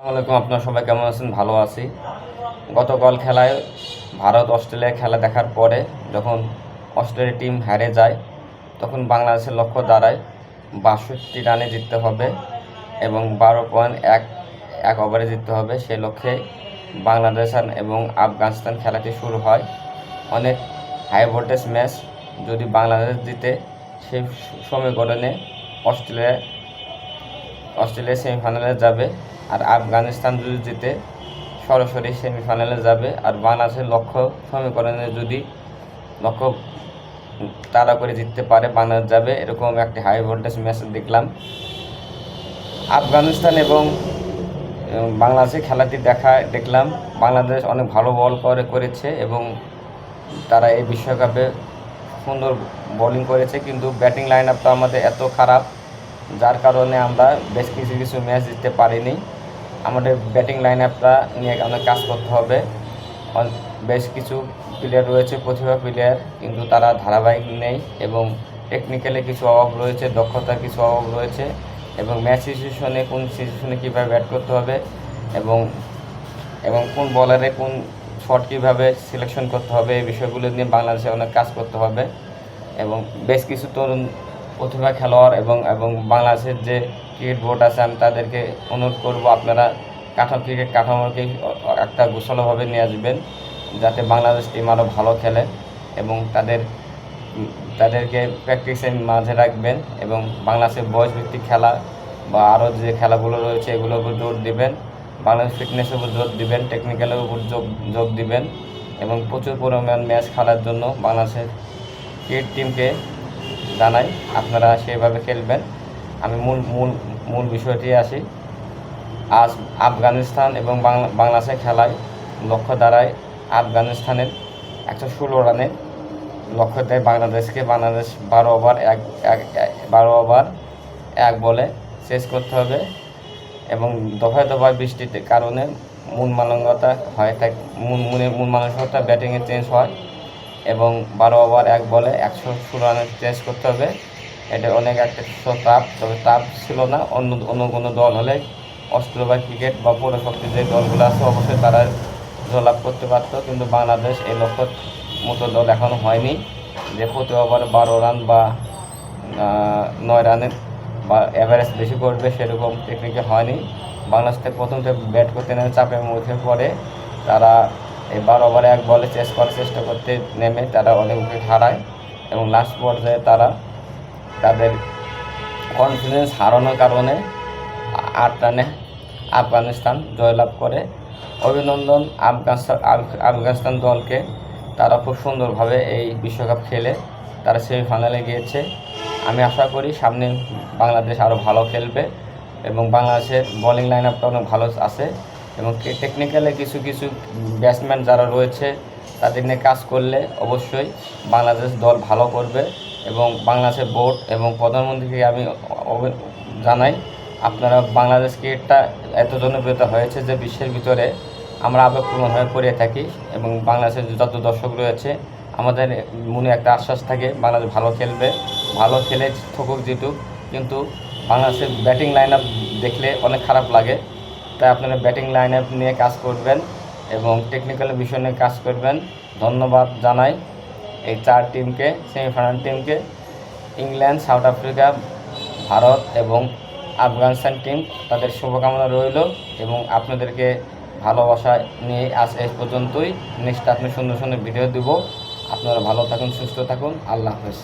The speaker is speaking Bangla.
আসসালামাইকুম আপনারা সবাই কেমন আছেন? ভালো আছি। গতকাল খেলায় ভারত অস্ট্রেলিয়া খেলা দেখার পরে যখন অস্ট্রেলিয়া টিম হারে যায়, তখন বাংলাদেশের লক্ষ্য দাঁড়ায় বাষট্টি রানে জিততে হবে এবং বারো পয়েন্ট এক এক ওভারে জিততে হবে। সেই লক্ষ্যে বাংলাদেশ এবং আফগানিস্তান খেলাটি শুরু হয়। অনেক হাই ভোল্টেজ ম্যাচ যদি বাংলাদেশ জিতে, সেই সময় সমীকরণে অস্ট্রেলিয়া অস্ট্রেলিয়া সেমিফাইনালে যাবে। আর আফগানিস্তান যদি জিতে, সরাসরি সেমিফাইনালে যাবে। আর বাংলাদেশের লক্ষ্য সমীকরণে যদি লক্ষ্য তারা করে জিততে পারে, বাংলাদেশ যাবে। এরকম একটি হাই ভোল্টেজ ম্যাচ দেখলাম। আফগানিস্তান এবং বাংলাদেশের খেলাটি দেখা, দেখলাম। বাংলাদেশ অনেক ভালো বল করে, করেছে এবং তারা এই বিশ্বকাপে সুন্দর বোলিং করেছে। কিন্তু ব্যাটিং লাইন আপটা আমাদের এত খারাপ, যার কারণে আমরা বেশ কিছু কিছু ম্যাচ জিততে পারিনি। আমাদের ব্যাটিং লাইন আপটা নিয়ে অনেক কাজ করতে হবে। বেশ কিছু প্লেয়ার রয়েছে, প্রতিভা প্লেয়ার কিন্তু তারা ধারাবাহিক নেই এবং টেকনিক্যালে কিছু অভাব রয়েছে, দক্ষতার কিছু অভাব রয়েছে এবং ম্যাচ সিচুয়েশনে কোন সিচুয়েশনে কীভাবে ব্যাট করতে হবে এবং এবং কোন বলারে কোন শট কীভাবে সিলেকশন করতে হবে, এই বিষয়গুলো নিয়ে বাংলাদেশে অনেক কাজ করতে হবে এবং বেশ কিছু তরুণ প্রতিভা খেলোয়াড় এবং এবং বাংলাদেশের যে ক্রিকেট বোর্ড আছে, আমি তাদেরকে অনুরোধ করব, আপনারা কাঠামো ক্রিকেট কাঠামোকে একটা গোছালোভাবে নিয়ে আসবেন, যাতে বাংলাদেশ টিম আরও ভালো খেলে এবং তাদের, তাদেরকে প্র্যাকটিসের মাঝে রাখবেন এবং বাংলাদেশের বয়স ভিত্তিক খেলা বা আরও যে খেলাগুলো রয়েছে, এগুলোর উপর জোর দিবেন, বাংলাদেশ ফিটনেসের উপর জোর দিবেন টেকনিক্যালের উপর যোগ যোগ দিবেন এবং প্রচুর পরিমাণ ম্যাচ খেলার জন্য বাংলাদেশের ক্রিকেট টিমকে জানাই, আপনারা সেভাবে খেলবেন। আমি মূল মূল মূল বিষয়টি আসি। আজ আফগানিস্তান এবং বাংলা, বাংলাদেশের খেলায় লক্ষ্য দাঁড়ায় আফগানিস্তানের একশো ষোলো রানে। লক্ষ্য দেয় বাংলাদেশকে, বাংলাদেশ বারো ওভার এক এক, বারো ওভার এক বলে শেষ করতে হবে এবং দফায় দফায় বৃষ্টির কারণে মূল মানসিকতা হয়, তাই মূল মূল মানসিকতা ব্যাটিংয়ে চেঞ্জ হয়। এবং বারো ওভার এক বলে একশো ষোলো রানে চেঞ্জ করতে হবে। এটা অনেক একটা টাফ তবে টাফ ছিল না। অন্য অন্য কোনো দল হলে অস্ট্রেলিয়া ক্রিকেট বা পৌরশক্তি যে দলগুলো আছে, অবশ্যই তারা জয়লাভ করতে পারতো। কিন্তু বাংলাদেশ এই লক্ষ্য মতো দল এখনও হয়নি যে প্রতি ওভারে বারো রান বা নয় রানের বা অ্যাভারেজ বেশি করবে সেরকম টেকনিকে হয়নি। বাংলাদেশ থেকে প্রথম থেকে ব্যাট করতে নেমে চাপের মুখে পড়ে। তারা এই বারো ওভারে এক বলে চেস করার চেষ্টা করতে নেমে তারা অনেক উইকেট হারায় এবং লাস্ট পর্যায়ে তারা তাদের কনফিডেন্স হারানোর কারণে আট রানে আফগানিস্তান জয়লাভ করে। অভিনন্দন আফগানিস্তান আফগানিস্তান দলকে। তারা খুব সুন্দরভাবে এই বিশ্বকাপ খেলে। তারা সেমিফাইনালে গিয়েছে। আমি আশা করি সামনে বাংলাদেশ আরও ভালো খেলবে এবং বাংলাদেশের বোলিং লাইন আপটা অনেক ভালো আছে। এবং টেকনিক্যালে কিছু কিছু ব্যাটসম্যান যারা রয়েছে, তাদের নিয়ে কাজ করলে অবশ্যই বাংলাদেশ দল ভালো করবে এবং বাংলাদেশের বোর্ড এবং প্রধানমন্ত্রীকে আমি জানাই, আপনারা বাংলাদেশ ক্রিকেটটা এত জনপ্রিয়তা হয়েছে যে বিশ্বের ভিতরে আমরা আবেগপূর্ণ হয়ে পড়ে থাকি এবং বাংলাদেশের যত দর্শক রয়েছে, আমাদের মনে একটা আশ্বাস থাকে, বাংলাদেশ ভালো খেলবে, ভালো খেলে থকুক জিতুক, কিন্তু বাংলাদেশের ব্যাটিং লাইন আপ দেখলে অনেক খারাপ লাগে। তাই আপনারা ব্যাটিং লাইন আপ নিয়ে কাজ করবেন এবং টেকনিক্যাল বিষয় নিয়ে কাজ করবেন। ধন্যবাদ জানাই এই চার টিমকে সেমিফাইনাল টিমকে ইংল্যান্ড সাউথ আফ্রিকা ভারত এবং আফগানিস্তান টিম তাদের শুভকামনা রইল এবং আপনাদেরকে ভালোবাসা নিয়ে আজ এই পর্যন্তই। নেক্সট আপনি সুন্দর সুন্দর ভিডিও দিব। আপনারা ভালো থাকুন, সুস্থ থাকুন। আল্লাহ হাফেজ।